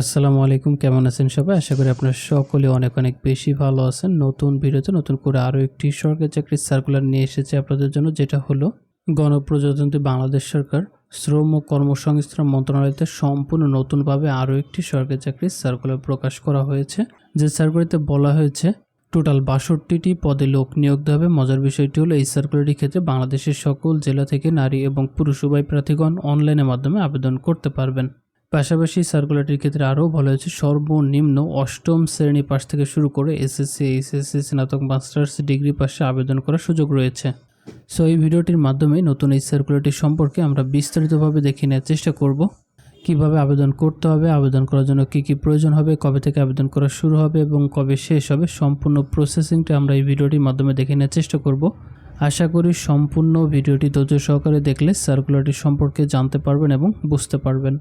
আসসালামু আলাইকুম, কেমন আছেন সবাই? আশা করি আপনারা সকলে অনেক অনেক বেশি ভালো আছেন। নতুন ভিডিওতে নতুন করে আরও একটি সরকারি চাকরির সার্কুলার নিয়ে এসেছে আপনাদের জন্য, যেটা হলো গণপ্রজাতন্ত্রী বাংলাদেশ সরকার শ্রম ও কর্মসংস্থান মন্ত্রণালয়তে সম্পূর্ণ নতুনভাবে আরও একটি সরকারি চাকরির সার্কুলার প্রকাশ করা হয়েছে। যে সার্কুলারতে বলা হয়েছে, টোটাল বাষট্টিটি পদে লোক নিয়োগ দেওয়া হবে। মজার বিষয়টি হলো, এই সার্কুলারটির ক্ষেত্রে বাংলাদেশের সকল জেলা থেকে নারী এবং পুরুষ উভয় প্রার্থীগণ অনলাইনের মাধ্যমে আবেদন করতে পারবেন। পাশাপাশি সার্কুলারটির ক্ষেত্রে আরও বলা হয়েছে, সর্বনিম্ন অষ্টম শ্রেণি পাশ থেকে শুরু করে এসএসসি, এইচএসসি, স্নাতক, মাস্টার্স ডিগ্রি পাশে আবেদন করার সুযোগ রয়েছে। সো এই ভিডিওটির মাধ্যমে নতুন এই সার্কুলারটি সম্পর্কে আমরা বিস্তারিতভাবে দেখে নেওয়ার চেষ্টা করব। কীভাবে আবেদন করতে হবে, আবেদন করার জন্য কী কী প্রয়োজন হবে, কবে থেকে আবেদন করা শুরু হবে এবং কবে শেষ হবে, সম্পূর্ণ প্রসেসিংটা আমরা এই ভিডিওটির মাধ্যমে দেখে নেওয়ার চেষ্টা করব। আশা করি সম্পূর্ণ ভিডিওটি ধৈর্য সহকারে দেখলে সার্কুলারটি সম্পর্কে জানতে পারবেন এবং বুঝতে পারবেন।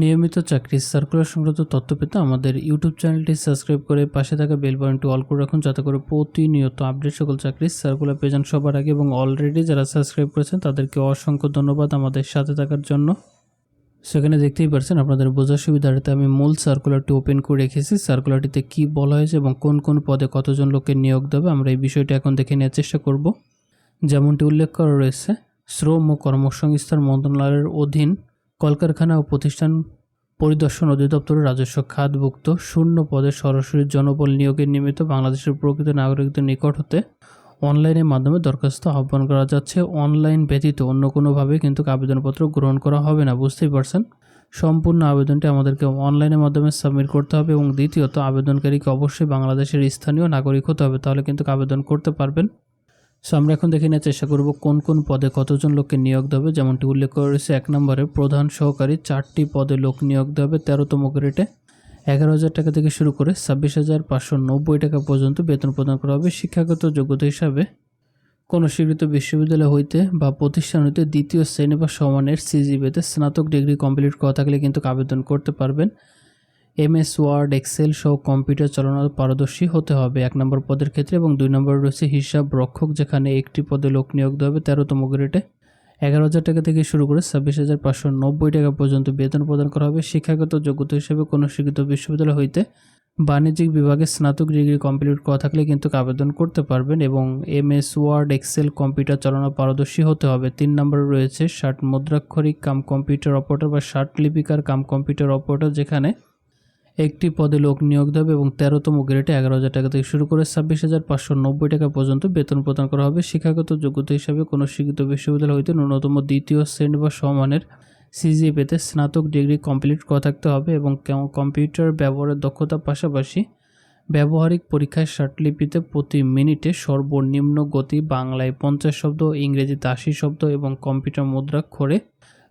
নিয়মিত চাকরি সার্কুলার সংক্রান্ত তথ্য পেতে আমাদের ইউটিউব চ্যানেলটি সাবস্ক্রাইব করে পাশে থাকা বেল বাটনটি অল করে রাখুন, যাতে করে প্রতিনিয়ত আপডেট সকল চাকরির সার্কুলার পেয়ে যান সবার আগে এবং অলরেডি যারা সাবস্ক্রাইব করেছেন, তাদেরকে অসংখ্য ধন্যবাদ আমাদের সাথে থাকার জন্য। সেখানে দেখতেই পারছেন আপনাদের বোঝার সুবিধার্থে আমি মূল সার্কুলারটি ওপেন করে রেখেছি। সার্কুলারটিতে কি বলা হয়েছে এবং কোন কোন পদে কতজন লোককে নিয়োগ দেবে, আমরা এই বিষয়টি এখন দেখে নেওয়ার চেষ্টা করব। যেমনটি উল্লেখ করা রয়েছে, শ্রম ও কর্মসংস্থান মন্ত্রণালয়ের অধীন কলকারখানা ও প্রতিষ্ঠান পরিদর্শন অধিদপ্তরের রাজস্ব খাতভুক্ত শূন্য পদে সরাসরি জনবল নিয়োগের নিমিত্ত বাংলাদেশের প্রকৃত নাগরিকদের নিকট হতে অনলাইনের মাধ্যমে দরখাস্ত আহ্বান করা যাচ্ছে। অনলাইন ব্যতীত অন্য কোনোভাবে কিন্তু আবেদনপত্র গ্রহণ করা হবে না। বুঝতেই পারছেন? সম্পূর্ণ আবেদনটি আমাদেরকে অনলাইনের মাধ্যমে সাবমিট করতে হবে এবং দ্বিতীয়ত, আবেদনকারীকে অবশ্যই বাংলাদেশের স্থানীয় নাগরিক হতে হবে। তাহলে কিন্তু আবেদন করতে পারবেন। সো আমরা এখন দেখে নেওয়ার চেষ্টা করব কোন কোন পদে কতজন লোককে নিয়োগ দেবে যেমনটি উল্লেখ করা রয়েছে এক নম্বরে প্রধান সহকারী চারটি পদে লোক নিয়োগ দেবে তেরোতম গ্রেডে। এগারো হাজার টাকা থেকে শুরু করে ছাব্বিশ হাজার পাঁচশো নব্বই টাকা পর্যন্ত বেতন প্রদান করা হবে শিক্ষাগত যোগ্যতা হিসাবে। কোনো স্বীকৃত বিশ্ববিদ্যালয় হইতে বা প্রতিষ্ঠান হইতে দ্বিতীয় শ্রেণি বা সমানের সিজিবিতে স্নাতক ডিগ্রি কমপ্লিট করা থাকলে কিন্তু আবেদন করতে পারবেন। এমএস ওয়ার্ড, এক্সেল সহ কম্পিউটার চালানোর পারদর্শী হতে হবে। এক নম্বর পদের ক্ষেত্রে এবং দুই নম্বর রয়েছে হিসাব রক্ষক, যেখানে একটি পদে লোক নিয়োগ দেওয়া হবে তেরোতম গ্রেডে। এগারো হাজার টাকা থেকে শুরু করে ছাব্বিশ হাজার পাঁচশো নব্বই টাকা পর্যন্ত বেতন প্রদান করা হবে। শিক্ষাগত যোগ্যতা হিসেবে কোনো স্বীকৃত বিশ্ববিদ্যালয় হইতে বাণিজ্যিক বিভাগে স্নাতক ডিগ্রি কমপ্লিট করা থাকলে কিন্তু আবেদন করতে পারবেন এবং M S word, excel computer চালানো পারদর্শী হতে হবে। তিন নম্বরে রয়েছে ষাট মুদ্রাক্ষরিক কাম কম্পিউটার অপারেটর বা ষাট লিপিকার কাম কম্পিউটার অপারেটর, যেখানে একটি পদে লোক নিয়োগ দেবে এবং তেরোতম গ্রেডে এগারো হাজার টাকা থেকে শুরু করে ছাব্বিশ হাজার পাঁচশো নব্বই টাকা পর্যন্ত বেতন প্রদান করা হবে। শিক্ষাগত যোগ্যতা হিসাবে কোনো শিক্ষিত বিশ্ববিদ্যালয় হইতে ন্যূনতম দ্বিতীয় শ্রেণি বা সমানের সিজিএ পেতে স্নাতক ডিগ্রি কমপ্লিট করা থাকতে হবে এবং কেম- কম্পিউটার ব্যবহারের দক্ষতার পাশাপাশি ব্যবহারিক পরীক্ষায় ষাটলিপিতে প্রতি মিনিটে সর্বনিম্ন গতি বাংলায় পঞ্চাশ শব্দ, ইংরেজিতে আশি শব্দ এবং কম্পিউটার মুদ্রা মুদ্রাক্ষরে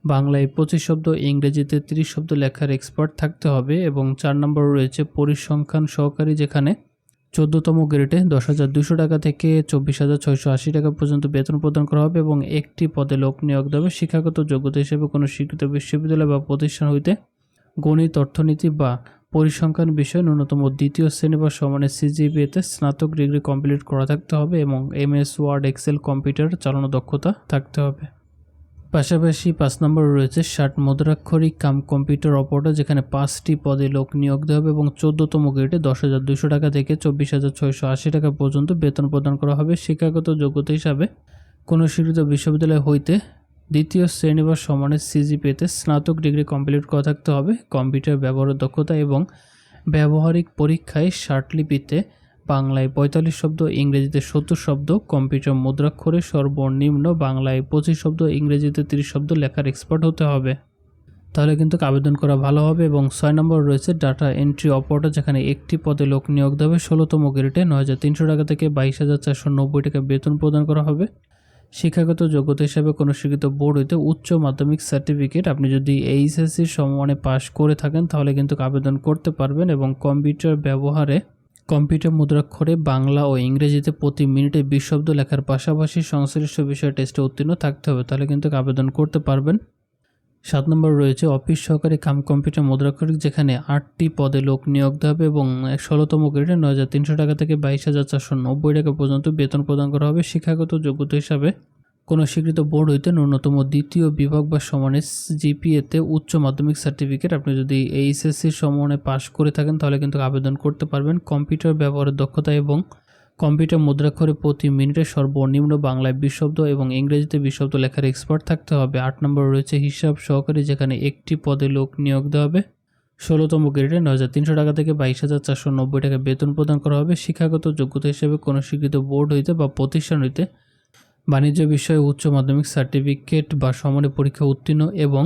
বাংলায় পঁচিশ শব্দ, ইংরেজিতে তিরিশ শব্দ লেখার এক্সপার্ট থাকতে হবে এবং চার নম্বর রয়েছে পরিসংখ্যান সহকারী যেখানে চোদ্দতম গ্রেডে দশ হাজার দুশো টাকা থেকে চব্বিশ হাজার ছয়শো আশি টাকা পর্যন্ত বেতন প্রদান করা হবে এবং একটি পদে লোক নিয়োগ দেবে। শিক্ষাগত যোগ্যতা হিসেবে কোনো স্বীকৃত বিশ্ববিদ্যালয় বা প্রতিষ্ঠান হইতে গণিত, অর্থনীতি বা পরিসংখ্যান বিষয়ে ন্যূনতম দ্বিতীয় শ্রেণি বা সমানের সিজিবিএতে স্নাতক ডিগ্রি কমপ্লিট করা থাকতে হবে এবং এমএস ওয়ার্ড এক্সেল কম্পিউটার চালানো দক্ষতা থাকতে হবে। পাশাপাশি পাঁচ নম্বর রয়েছে ষাট মুদ্রাক্ষরিক কাম কম্পিউটার অপারেটর, যেখানে পাঁচটি পদে লোক নিয়োগ দেওয়া হবে এবং চোদ্দতম গ্রেডে দশ হাজার দুশো টাকা থেকে চব্বিশ হাজার ছয়শো আশি টাকা পর্যন্ত বেতন প্রদান করা হবে। শিক্ষাগত যোগ্যতা হিসাবে কোনো স্বীকৃত বিশ্ববিদ্যালয় হইতে দ্বিতীয় শ্রেণি বা সমানের সিজিপিএতে স্নাতক ডিগ্রি কমপ্লিট করা থাকতে হবে। কম্পিউটার ব্যবহারের দক্ষতা এবং ব্যবহারিক পরীক্ষায় ষাটলিপিতে বাংলায় পঁয়তাল্লিশ শব্দ, ইংরেজিতে সত্তর শব্দ, কম্পিউটার মুদ্রাক্ষরে সর্বনিম্ন বাংলায় পঁচিশ শব্দ, ইংরেজিতে তিরিশ শব্দ লেখার এক্সপার্ট হতে হবে। তাহলে কিন্তু আবেদন করা ভালো হবে এবং ছয় নম্বর রয়েছে ডাটা এন্ট্রি অপারেটর যেখানে একটি পদে লোক নিয়োগ দেবে ষোলোতম গ্রেডে নয় হাজার তিনশো টাকা থেকে বাইশ হাজার চারশো নব্বই টাকা বেতন প্রদান করা হবে। শিক্ষাগত যোগ্যতা হিসাবে কোনো স্বীকৃত বোর্ড হইতে উচ্চ মাধ্যমিক সার্টিফিকেট আপনি যদি এইচএসসির সমমানে পাশ করে থাকেন, তাহলে কিন্তু আবেদন করতে পারবেন এবং কম্পিউটার ব্যবহারে কম্পিউটার মুদ্রাক্ষরে বাংলা ও ইংরেজিতে প্রতি মিনিটে বিশ শব্দ লেখার পাশাপাশি সংশ্লিষ্ট বিষয়ে টেস্টে উত্তীর্ণ থাকতে হবে। তাহলে কিন্তু আবেদন করতে পারবেন। সাত নম্বর রয়েছে, অফিস সহকারী কাম কম্পিউটার মুদ্রাক্ষরিক যেখানে আটটি পদে লোক নিয়োগ হবে এবং ষোলোতম গ্রেডে নয় হাজার তিনশো টাকা থেকে বাইশ হাজার চারশো নব্বই টাকা পর্যন্ত বেতন প্রদান করা হবে শিক্ষাগত যোগ্যতা হিসাবে। কোনো স্বীকৃত বোর্ড হইতে ন্যূনতম দ্বিতীয় বিভাগ বা সমানে জিপিএতে উচ্চ মাধ্যমিক সার্টিফিকেট আপনি যদি এইচএসসি সমানে পাশ করে থাকেন, তাহলে কিন্তু আবেদন করতে পারবেন। কম্পিউটার ব্যবহারের দক্ষতা এবং কম্পিউটার মুদ্রাক্ষরে প্রতি মিনিটে সর্বনিম্ন বাংলায় বিশ শব্দ এবং ইংরেজিতে বিশ শব্দ লেখার এক্সপার্ট থাকতে হবে। আট নম্বর রয়েছে হিসাব সহকারী, যেখানে একটি পদে লোক নিয়োগ দেওয়া হবে। ষোলোতম গ্রেডে নয় হাজার তিনশো টাকা থেকে বাইশ হাজার চারশো নব্বই টাকা বেতন প্রদান করা হবে। শিক্ষাগত যোগ্যতা হিসেবে কোনো স্বীকৃত বোর্ড হইতে বা প্রতিষ্ঠান হইতে বাণিজ্য বিষয়ে উচ্চ মাধ্যমিক সার্টিফিকেট বা সমানে পরীক্ষা উত্তীর্ণ এবং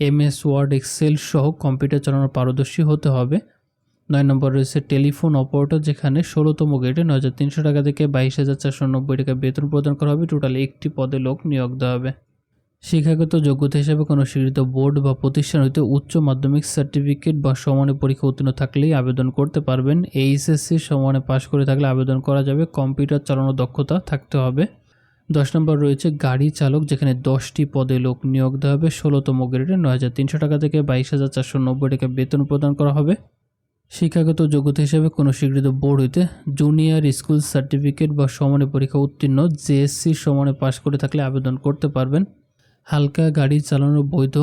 এমএস, ওয়ার্ড, এক্সেল সহ কম্পিউটার চালানোর পারদর্শী হতে হবে। নয় নম্বর রয়েছে টেলিফোন অপারেটর, যেখানে ষোলোতম গ্রেডে নয় হাজার তিনশো টাকা থেকে বাইশ হাজার চারশো নব্বই টাকা বেতন প্রদান করা হবে। টোটাল একটি পদে লোক নিয়োগ দেওয়া হবে। শিক্ষাগত যোগ্যতা হিসেবে কোনো স্বীকৃত বোর্ড বা প্রতিষ্ঠান হইতে উচ্চ মাধ্যমিক সার্টিফিকেট বা সমানে পরীক্ষা উত্তীর্ণ থাকলেই আবেদন করতে পারবেন। এইচএসসি সমানে পাশ করে থাকলে আবেদন করা যাবে। কম্পিউটার চালানোর দক্ষতা থাকতে হবে। দশ নম্বর রয়েছে গাড়ি চালক, যেখানে দশটি পদে লোক নিয়োগ দেওয়া হবে। ষোলোতম গ্রেডে নয় হাজার তিনশো টাকা থেকে বাইশ হাজার চারশো নব্বই টাকা বেতন প্রদান করা হবে। শিক্ষাগত যোগ্যতা হিসেবে কোনো স্বীকৃত বোর্ড হইতে জুনিয়র স্কুল সার্টিফিকেট বা সমানে পরীক্ষা উত্তীর্ণ, জেএসসি সমানে পাশ করে থাকলে আবেদন করতে পারবেন। হালকা গাড়ি চালানোর বৈধ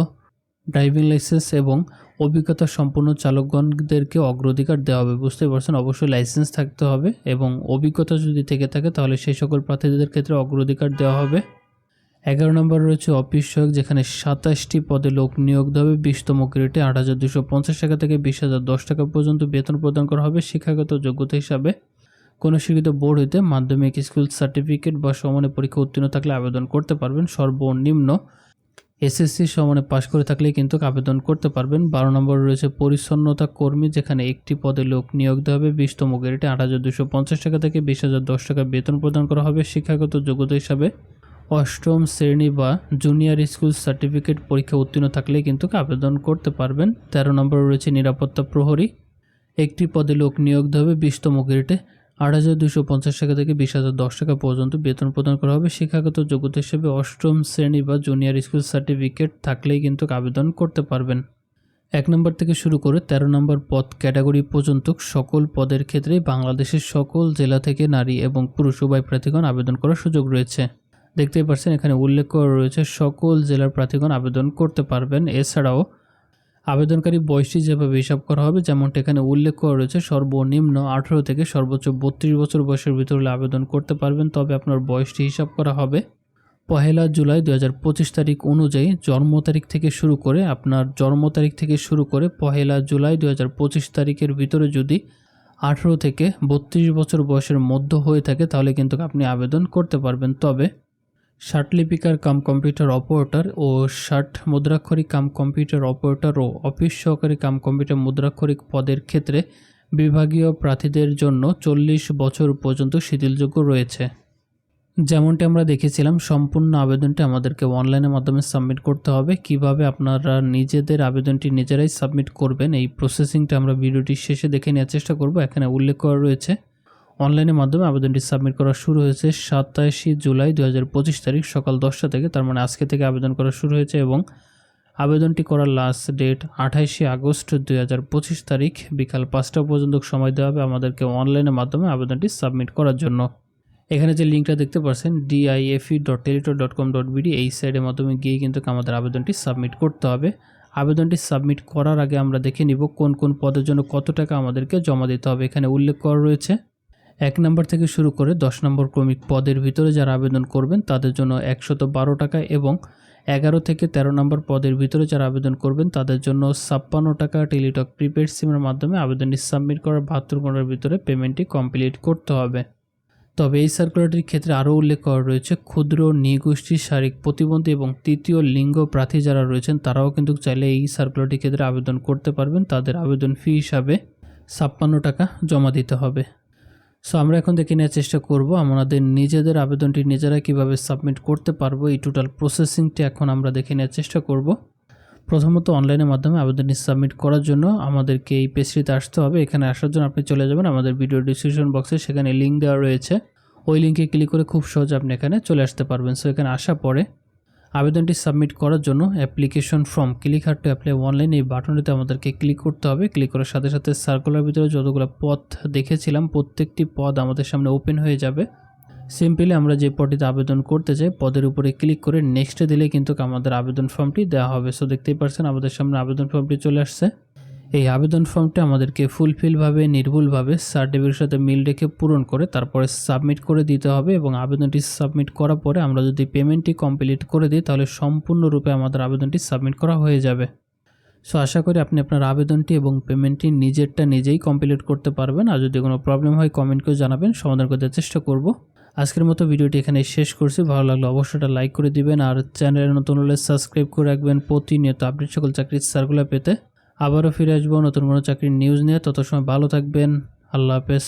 ড্রাইভিং লাইসেন্স এবং অভিজ্ঞতা সম্পন্ন চালকগণদেরকে অগ্রাধিকার দেওয়া হবে বুঝতে পারছেন? অবশ্যই লাইসেন্স থাকতে হবে এবং অভিজ্ঞতা যদি থেকে থাকে, তাহলে সেই সকল প্রার্থীদের ক্ষেত্রে অগ্রাধিকার দেওয়া হবে। এগারো নম্বর রয়েছে অফিস সহায়ক, যেখানে সাতাশটি পদে লোক নিয়োগ হবে। বিশতম গ্রেডে আট হাজার দুশো পঞ্চাশ টাকা থেকে বিশ হাজার দশ টাকা পর্যন্ত বেতন প্রদান করা হবে শিক্ষাগত যোগ্যতা হিসাবে। কোনো স্বীকৃত বোর্ড হইতে মাধ্যমিক স্কুল সার্টিফিকেট বা সমানে পরীক্ষা উত্তীর্ণ থাকলে আবেদন করতে পারবেন। সর্বনিম্ন এসএসসি সমানে পাশ করে থাকলেই কিন্তু আবেদন করতে পারবেন। বারো নম্বর রয়েছে পরিচ্ছন্নতা কর্মী, যেখানে একটি পদে লোক নিয়োগ দেওয়া হবে। বিশতম গ্রেডে আট হাজার দুশো পঞ্চাশ টাকা থেকে বিশ হাজার দশ টাকা বেতন প্রদান করা হবে। শিক্ষাগত যোগ্যতা হিসাবে অষ্টম শ্রেণি বা জুনিয়র স্কুল সার্টিফিকেট পরীক্ষা উত্তীর্ণ থাকলেই কিন্তু আবেদন করতে পারবেন। তেরো নম্বর রয়েছে নিরাপত্তা প্রহরী, একটি পদে লোক নিয়োগ দেওয়া হবে। বিশতম গ্রেডে আট হাজার দুশো পঞ্চাশ টাকা থেকে বিশ হাজার দশ টাকা পর্যন্ত বেতন প্রদান করা হবে। শিক্ষাগত যোগ্যতা হিসেবে অষ্টম শ্রেণি বা জুনিয়র স্কুল সার্টিফিকেট থাকলেই কিন্তু আবেদন করতে পারবেন। এক নম্বর থেকে শুরু করে ১৩ নম্বর পদ ক্যাটাগরি পর্যন্ত সকল পদের ক্ষেত্রেই বাংলাদেশের সকল জেলা থেকে নারী এবং পুরুষ উভয় প্রার্থীগণ আবেদন করার সুযোগ রয়েছে। দেখতেই পাচ্ছেন, এখানে উল্লেখ করা রয়েছে, সকল জেলার প্রার্থীগণ আবেদন করতে পারবেন। এছাড়াও আবেদনকারী বয়সটি যেভাবে হিসাব করা হবে, যেমনটা এখানে উল্লেখ করা রয়েছে, সর্বনিম্ন আঠেরো থেকে সর্বোচ্চ বত্রিশ বছর বয়সের ভিতরে আবেদন করতে পারবেন। তবে আপনার বয়সটি হিসাব করা হবে পহেলা জুলাই দু হাজার পঁচিশ তারিখ অনুযায়ী জন্ম তারিখ থেকে শুরু করে, আপনার জন্ম তারিখ থেকে শুরু করে পহেলা জুলাই দু হাজার পঁচিশ তারিখের ভিতরে যদি আঠেরো থেকে বত্রিশ বছর বয়সের মধ্য হয়ে থাকে, তাহলে কিন্তু আপনি আবেদন করতে পারবেন। তবে ষাট লিপিকার কাম কম্পিউটার অপারেটর ও ষাট মুদ্রাক্ষরিক কাম কম্পিউটার অপারেটর ও অফিস সহকারী কাম কম্পিউটার মুদ্রাক্ষরিক পদের ক্ষেত্রে বিভাগীয় প্রার্থীদের জন্য চল্লিশ বছর পর্যন্ত শিথিলযোগ্য রয়েছে। যেমনটি আমরা দেখেছিলাম, সম্পূর্ণ আবেদনটি আমাদেরকে অনলাইনের মাধ্যমে সাবমিট করতে হবে। কীভাবে আপনারা নিজেদের আবেদনটি নিজেরাই সাবমিট করবেন, এই প্রসেসিংটা আমরা ভিডিওটির শেষে দেখে নেওয়ার চেষ্টা করব। এখানে উল্লেখ করা রয়েছে অনলাইনের মাধ্যমে আবেদনটি সাবমিট করা শুরু হয়েছে সাতাশি জুলাই দু হাজার পঁচিশ তারিখ সকাল দশটা থেকে। তার মানে আজকে থেকে আবেদন করা শুরু হয়েছে এবং আবেদনটি করার লাস্ট ডেট আঠাইশে আগস্ট দুই হাজার পঁচিশ তারিখ বিকাল পাঁচটা পর্যন্ত সময় দেওয়া হবে আমাদেরকে অনলাইনের মাধ্যমে আবেদনটি সাবমিট করার জন্য। এখানে যে লিঙ্কটা দেখতে পাচ্ছেন DIFE dot Teletalk dot com dot BD এই সাইডের মাধ্যমে গিয়ে কিন্তু আমাদের আবেদনটি সাবমিট করতে হবে। আবেদনটি সাবমিট করার আগে আমরা দেখে নিব কোন কোন পদের জন্য কত টাকা আমাদেরকে জমা দিতে হবে। এখানে উল্লেখ করা রয়েছে এক নম্বর থেকে শুরু করে দশ নম্বর ক্রমিক পদের ভিতরে যারা আবেদন করবেন, তাদের জন্য একশত বারো টাকা এবং এগারো থেকে ১৩ নম্বর পদের ভিতরে যারা আবেদন করবেন, তাদের জন্য ছাপ্পান্ন টাকা টেলিটক প্রিপেড সিমের মাধ্যমে আবেদনটি সাবমিট করার বাহাত্তর ঘণ্টার ভিতরে পেমেন্টটি কমপ্লিট করতে হবে। তবে এই সার্কুলারটির ক্ষেত্রে আরও উল্লেখ করা রয়েছে, ক্ষুদ্র, নিগোষ্ঠী, শারীরিক প্রতিবন্ধী এবং তৃতীয় লিঙ্গ প্রার্থী যারা রয়েছেন, তারাও কিন্তু চাইলে এই সার্কুলারটির ক্ষেত্রে আবেদন করতে পারবেন। তাদের আবেদন ফি হিসাবে ছাপ্পান্ন টাকা জমা দিতে হবে। সো আমরা এখন দেখে নেওয়ার চেষ্টা করব আমাদের নিজেদের আবেদনটি নিজেরা কীভাবে সাবমিট করতে পারব। এই টোটাল প্রসেসিংটি এখন আমরা দেখে নেওয়ার চেষ্টা করব। প্রথমত অনলাইনের মাধ্যমে আবেদনটি সাবমিট করার জন্য আমাদেরকে এই পেজটিতে আসতে হবে। এখানে আসার জন্য আপনি চলে যাবেন আমাদের ভিডিও ডিসক্রিপশন বক্সে সেখানে লিঙ্ক দেওয়া রয়েছে। ওই লিঙ্কে ক্লিক করে খুব সহজে আপনি এখানে চলে আসতে পারবেন। সো এখানে আসার পরে আবেদনটি সাবমিট করার জন্য application form click here to apply online এই বাটনটিতে আমাদেরকে ক্লিক করতে হবে। ক্লিক করার সাথে সাথে সার্কুলার ভিতরে যতগুলো পথ দেখেছিলাম, প্রত্যেকটি পদ আমাদের সামনে ওপেন হয়ে যাবে। সিম্পলি আমরা যে পদটিতে আবেদন করতে চাই, পদের উপরে ক্লিক করে নেক্সটে দিলে কিন্তু আমাদের আবেদন ফর্মটি দেওয়া হবে। সো দেখতেই পারছেন আমাদের সামনে আবেদন ফর্মটি চলে আসছে। এই আবেদন ফর্মটি আমাদেরকে ফুলফিলভাবে, নির্ভুলভাবে সার্টিফিকেটের সাথে মিল রেখে পূরণ করে তারপরে সাবমিট করে দিতে হবে এবং আবেদনটি সাবমিট করার পরে আমরা যদি পেমেন্টটি কমপ্লিট করে দিই তাহলে সম্পূর্ণরূপে আমাদের আবেদনটি সাবমিট করা হয়ে যাবে। সো আশা করি আপনি আপনার আবেদনটি এবং পেমেন্টটি নিজেরটা নিজেই কমপ্লিট করতে পারবেন। আর যদি কোনো প্রবলেম হয় কমেন্ট করে জানাবেন। সমাধান করতে চেষ্টা করব। আজকের মতো ভিডিওটি এখানে শেষ করছি। ভালো লাগলে অবশ্যই লাইক করে দিবেন। আর চ্যানেলে নতুন হলে সাবস্ক্রাইব করে রাখবেন। প্রতিনিয়ত আপডেট সকল চাকরির সার্কুলার পেতে। আবারও ফিরে আসব নতুন কোনো চাকরির নিউজ নিয়ে। তত সময় ভালো থাকবেন। আল্লাহ হাফেজ।